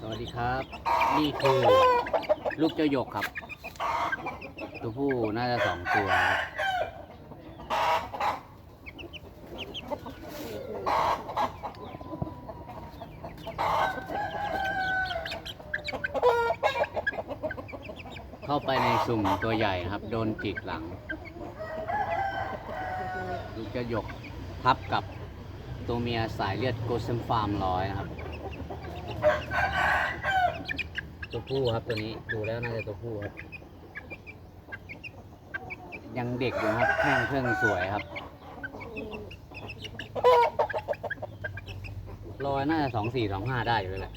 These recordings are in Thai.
สวัสดีครับ นี่คือลูกเจ้าหยกครับ ตัวผู้น่าจะสองตัวเข้าไปในสุ่มตัวใหญ่นะครับ โดนจิกหลัง ลูกเจ้าหยกทับกับ ตัวเมียสายเลือดโกเซมฟาร์มร้อยนะครับ ตัวผู้ครับตัวนี้ดูแล้วน่าจะตัวผู้ครับ ยังเด็กอยู่ครับแข้งเครื่องสวยครับรอยน่าจะสองสี่สองห้าได้อยู่เลยแหละ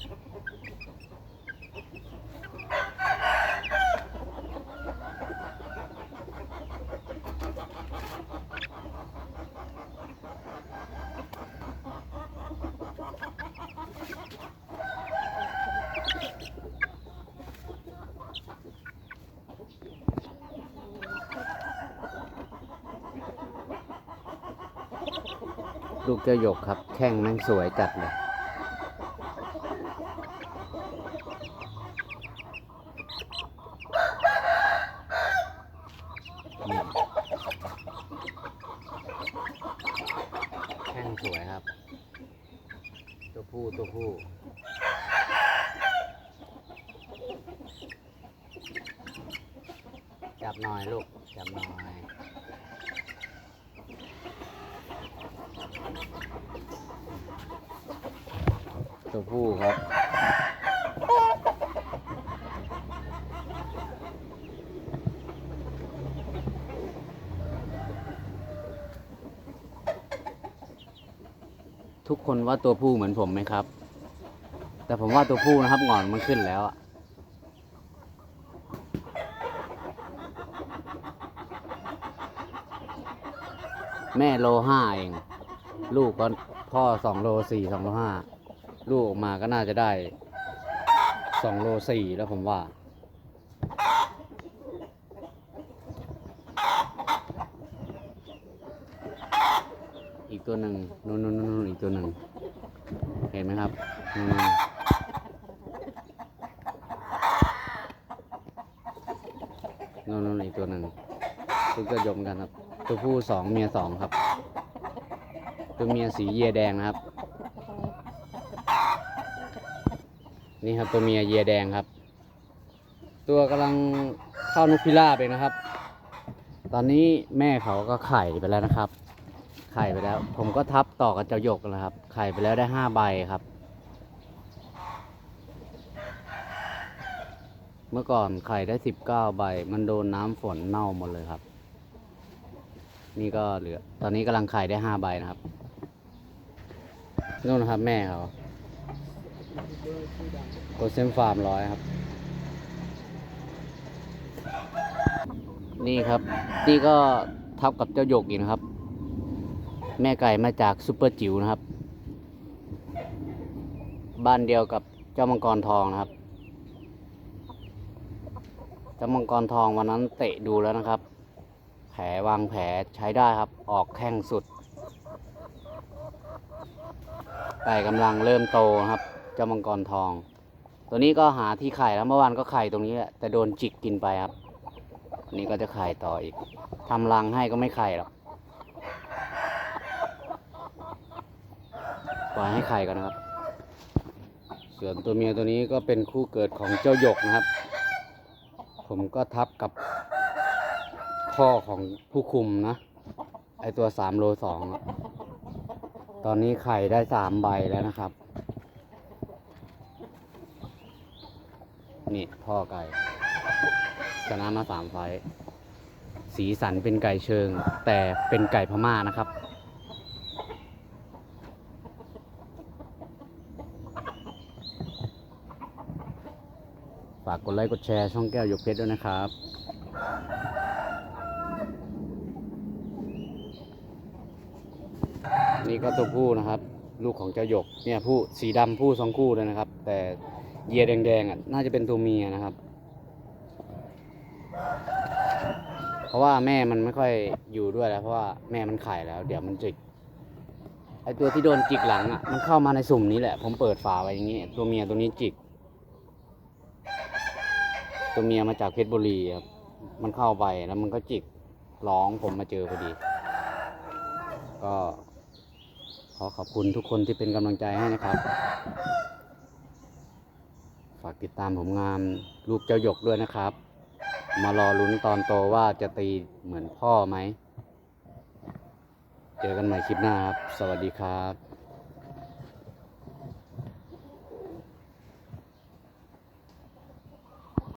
ลูกเจ้าหยกครับ แข้งแม่งสวยจัดเลยแข้งสวยครับ ตัวผู้ตัวผู้จับหน่อยลูก จับหน่อย ตัวผู้ครับ ทุกคนว่าตัวผู้เหมือนผมไหมครับ แต่ผมว่าตัวผู้นะครับหงอนมันขึ้นแล้วอะแม่โลห้าเอง ลูกก็พ่อสองโลสี่สองโลห้า ลูกออกมาก็น่าจะได้สองโลสี่แล้วผมว่าอีกตัวหนึ่งนู่นนู่นนู่นอีกตัวหนึ่งเห็นไหมครับนู่นนู่นอีกตัวหนึ่งลูกกระยมกันครับ ตัวผู้สองเมียสองครับ ตัวเมียสีเยียแดงนะครับ นี่ครับตัวเมียเยียแดงครับ ตัวกำลังเข้านกพิราบเองนะครับ ตอนนี้แม่เขาก็ไข่ไปแล้วนะครับ ไข่ไปแล้ว ผมก็ทับต่อกับเจ้าหยกแล้วครับ ไข่ไปแล้วได้ห้าใบครับ เมื่อก่อนไข่ได้สิบเก้าใบ มันโดนน้ำฝนเน่าหมดเลยครับ นี่ก็เหลือ ตอนนี้กำลังไข่ได้ห้าใบนะครับนู่นนะครับแม่เขา โกเซมฟาร์มร้อยครับ นี่ครับ นี่ก็ทับกับเจ้าหยกอีกนะครับ แม่ไก่มาจากซูเปอร์จิ๋วนะครับ บ้านเดียวกับเจ้ามังกรทองนะครับ เจ้ามังกรทองวันนั้นเตะดูแล้วนะครับ แผลวางแผลใช้ได้ครับ ออกแข้งสุดไก่กำลังเริ่มโตครับ เจ้ามังกรทอง ตัวนี้ก็หาที่ไข่แล้วเมื่อวานก็ไข่ตรงนี้แหละแต่โดนจิกกินไปครับนนี้ก็จะไข่ต่ออีกทำรังให้ก็ไม่ไข่หรอกปล่อยให้ไข่ก่อนนะครับ ส่วนตัวเมียตัวนี้ก็เป็นคู่เกิดของเจ้าหยกนะครับ ผมก็ทับกับพ่อของผู้คุมนะ ไอตัวสามโลสองตอนนี้ไข่ได้สามใบแล้วนะครับ นี่พ่อไก่ชนะมาสามไฟสีสันเป็นไก่เชิง แต่เป็นไก่พม่านะครับ ฝากกดไลค์กดแชร์ช่องแก้วยกเพชรด้วยนะครับนี่ก็ตัวผู้นะครับ ลูกของเจ้าหยกเนี่ยผู้สีดำผู้สองคู่เลยนะครับ แต่ เหยียแดงๆอะน่าจะเป็นตัวเมียนะครับ เพราะว่าแม่มันไม่ค่อยอยู่ด้วยแล้วเพราะว่าแม่มันไข่แล้ว เดี๋ยวมันจิกไอตัวที่โดนจิกหลังอะมันเข้ามาในสุ่มนี้แหละ ผมเปิดฝาไว้อย่างงี้ ตัวเมียตัวนี้จิก ตัวเมียมาจากเพชรบุรีครับมันเข้าไปแล้วมันก็จิกร้องผมมาเจอพอดี ก็ขอขอบคุณทุกคนที่เป็นกำลังใจให้นะครับากติดตามผมงามลูกเจ้าหยกด้วยนะครับ มารอลุ้นตอนโตว่าจะตีเหมือนพ่อไหม เจอกันใหม่คลิปหน้าครับ สวัสดีครับ